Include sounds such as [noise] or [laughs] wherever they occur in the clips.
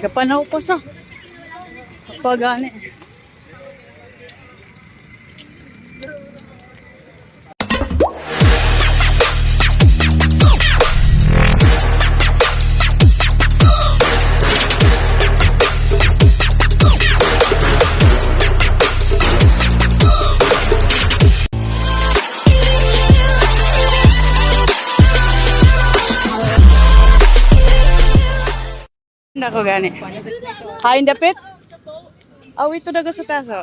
Kapanaw pa sa. Pagani. Nako gani. Hain dapit? Aw ito daga sa taso.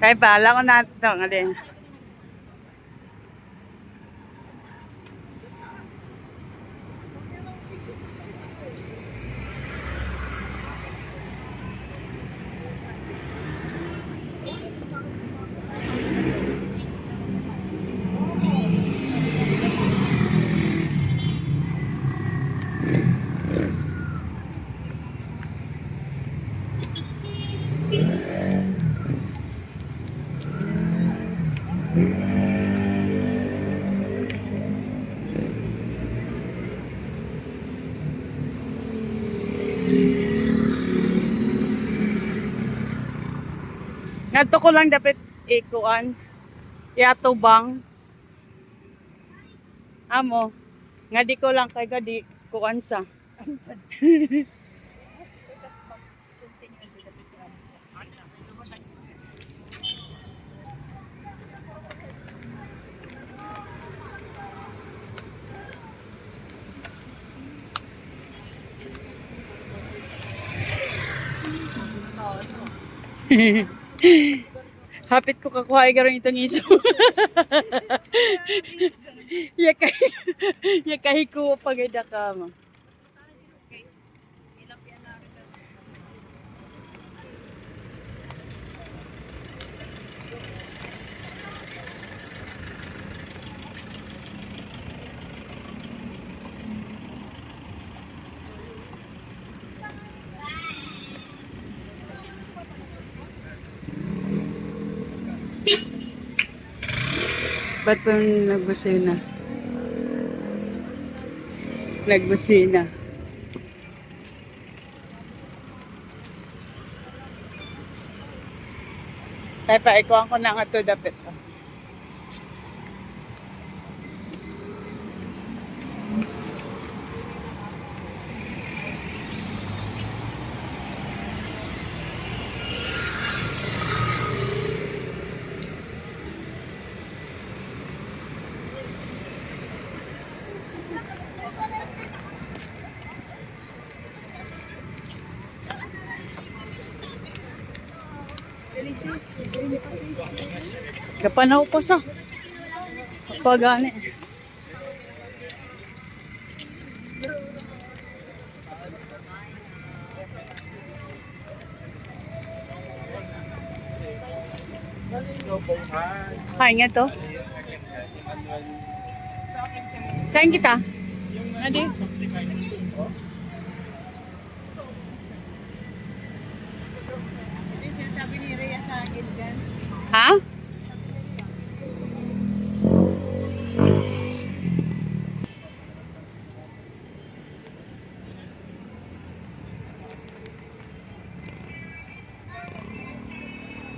Kaya pala ko na ito. Ngalin. Ngadto ko lang dapat ikuan. Iatubang. Amo. Nga di ko lang kay gadi kuan sa. [laughs] [laughs] Hapit ko kakuha ay garon itong iso. [laughs] yakay yakay [laughs] ko pagida ka mo. Ba't pa nagbusina? Nagbusina. Tay pa, ikuha ko na nga to dapit. Kapanaw pa sa. Pagani. Hay nga to. Saan kita? Adi? hả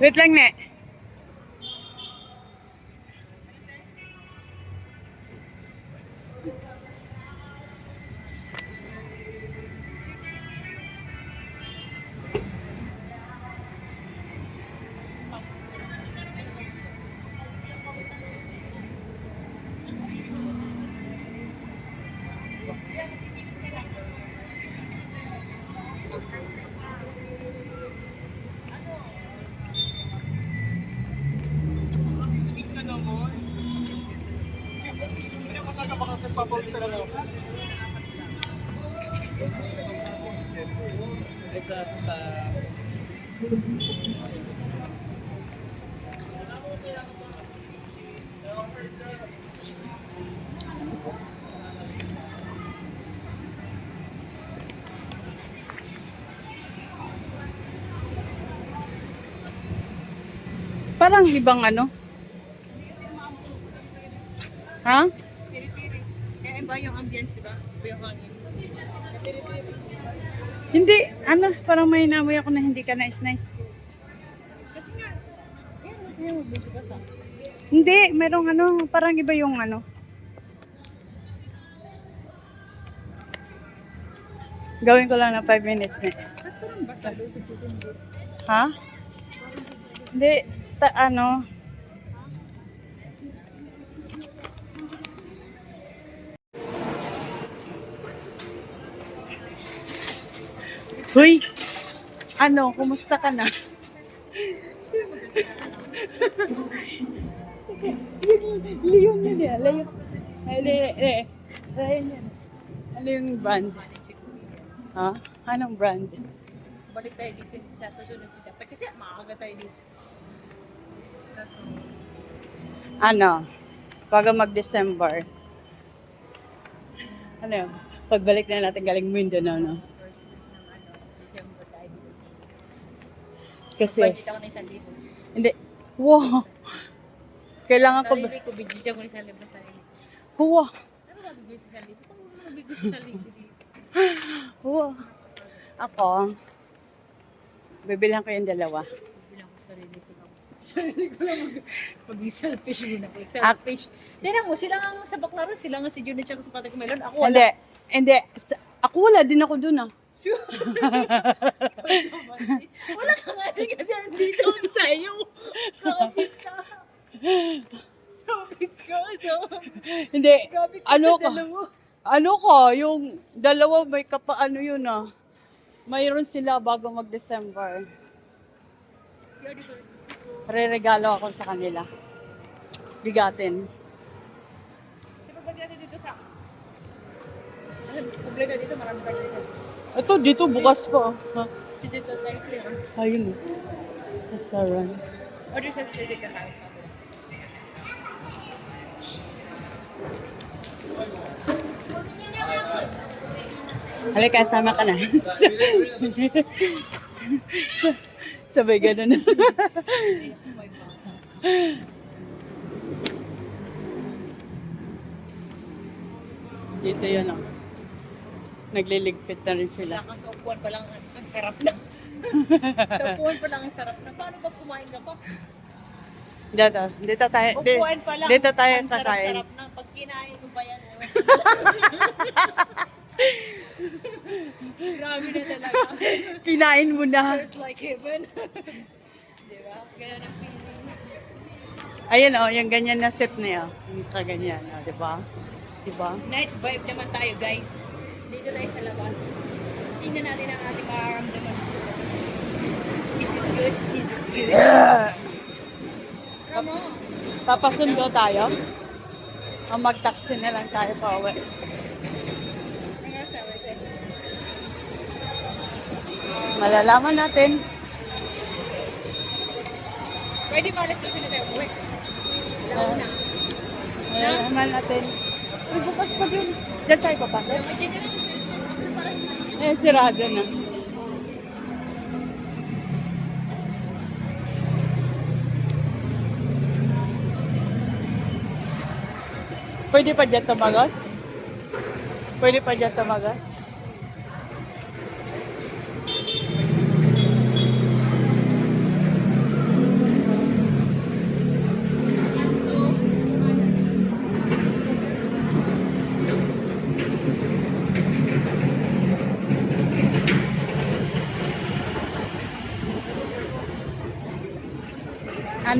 Vịt lên nè Parang ibang ano, parang may namoy ako na hindi ka nice-nice. Kasi nga, yan, yan, medyo basa. Hindi, merong ano, parang iba yung ano. Gawin ko lang na 5 minutes na. Ba't parang basa? Ha? Hindi, ta, ano. Hoy! Ano, kumusta ka na? Leon yun eh, Leon. Leon, yun. Ano yung brand? Ha? Anong brand? Balik tayo dito sa susunod si Dapat kasi makakaga tayo dito. Ano, bago mag-December, ano yun, pagbalik na natin galing Mindanao, no? first week ng ano, December tayo dito. Kasi, Budget ako ng isang libo. hindi, wow, kailangan ko, Sarili ko, budget ako ng isang libo sa sarili. wow, Ano ba bibili sa isang libo? Paano mo bibili sa isang libo wow. Ako, bibilihan ko yung dalawa. Bilang ko sarili ko lang. Sarili ko lang mag- mag-selfish muna ako. Ah. Selfish. Tignan mo, sila nga sa baklaran, sila nga si Junior tsaka sa Patrick Melon. Ako Hindi, wala. hindi, sa- ako wala din ako dun ah. Wala ka nga din kasi andito sa iyo. Kapit ka. Kapit ka. So, Hindi, grabe ka ano sa ka, dalawa. ano ka, yung dalawa may kapaano yun ah. Mayroon sila bago mag-December. Si ko rin. Re-regalo ako sa kanila. Bigatin. Sino ba dito sa... Ano, Kumpleta dito, marami tayo dito. Ito, dito bukas pa. Ha? Si dito tayo clear. Ayun. Nasaran. Order sa sila ka sa Halika, sama ka na. Sa- Sabay ganun. dito yun oh. Nagliligpit na rin sila. Upuan pa lang, ang sarap na. [laughs] sa upuan pa lang ang sarap na. Paano pag kumain ka pa? Dito, dito tayo. di- Upuan pa lang. Dito tayo ang kakain. sarap-sarap na. Pag kinain mo pa yan. ewan. [laughs] Grabe na talaga. Kinain mo na. Just like heaven. [laughs] Di ba? Ganun ang feeling. Ayun oh, yung ganyan na sip yun. Yung kaganyan, oh, di ba? Di ba? Night vibe naman tayo guys. Dito tayo sa labas. Tingnan natin ang ating mararamdaman. Is it good? Is it good? On. Papasundo tayo. O mag-taxi na lang tayo pa uwi. Malalaman natin. Pwede pa alas 12 na tayo uwi. Alam na. Malalaman natin. Uy, bukas pa dun. Diyan tayo papasok. Eh, sirado na. Pwede pa dyan tumagos? Pwede pa dyan tumagos?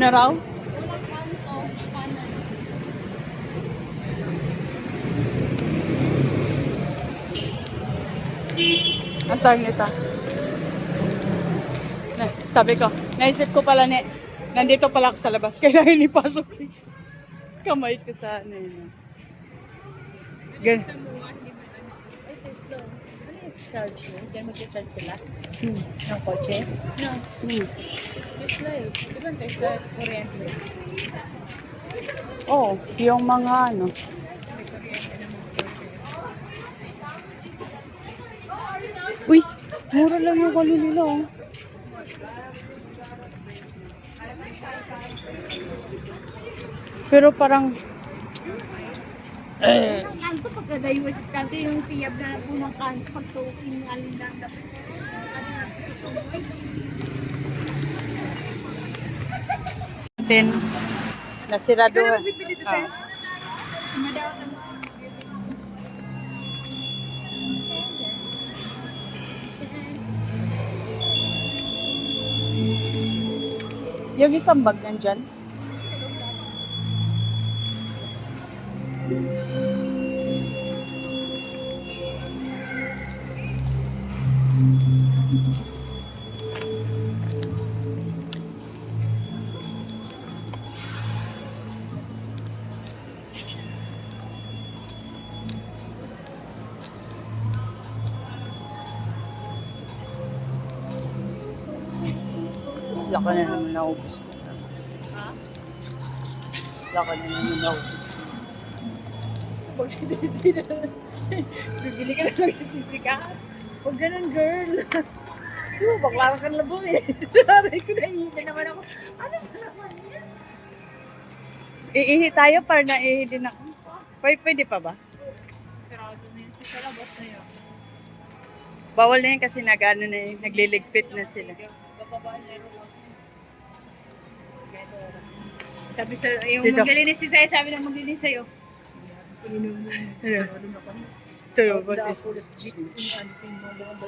Ano raw? Ang tawag nito. Na, sabi ko, naisip ko pala ni, nandito pala ako sa labas, [laughs] kailangan ipasok ko kamay ko sa ano yun. Gan Charge yun? Diyan mag-charge sila? hmm. Ng kotse? No. Hmm. Tesla eh. Di ba ang Tesla? Kuryente. Oh, yung mga ano. Uy, mura lang yung kalo nila oh. Pero parang, Eh. Sa kanto yung tiyab na po ng kanto pagtuking alin lang dapat. natin, ito sir. Ah. Yung isang bag nandyan. Laka na naman naubos ko. Laka na naman naubos ko. Magsisisi na. Bibili ka na sa magsisisi ka. Huwag ganun, girl. So, bakla ka labo eh. Sabi ko na na naman ako. Ano ba naman yan? Iihi tayo para naihi din ako. Pwede, pwede pa ba? Sarado na yun. Sa labas na yun. Bawal na yun kasi nag-ano na yun, nagliligpit na sila. Bababa na yun. Sabi sa, yung Dito. maglilinis si Saya, sabi na maglilinis sa'yo. Tuyo ko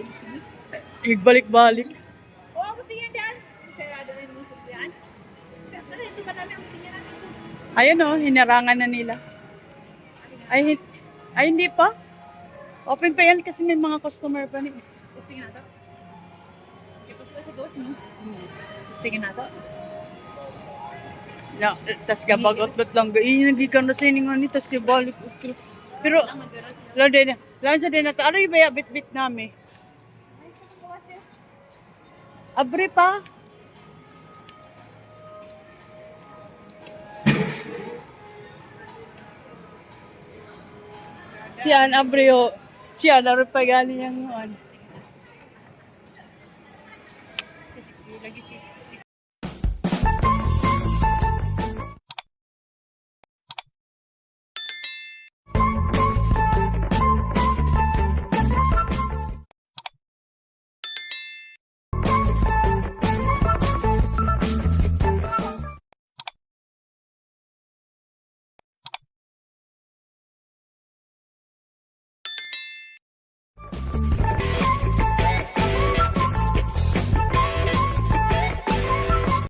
si Igbalik-balik. Oo, ako sige dyan. Sarado na yung musok dyan. Siyempre, ito ba namin ang namin ito? Ayun o, hinarangan na nila. Ay, ay hindi pa. Open pa yan kasi may mga customer pa ni. Testingin na to. Tapos ko sa gawas mo. Testingin na to. Na, tas gabagot-got lang. Iya, nagikan na sa ining ani, tas si balik. Pero, lang din, lang sa din na ano yung baya bit-bit namin? Abre pa. Siyan, abre o. Siya, naroon pa galing yung ano.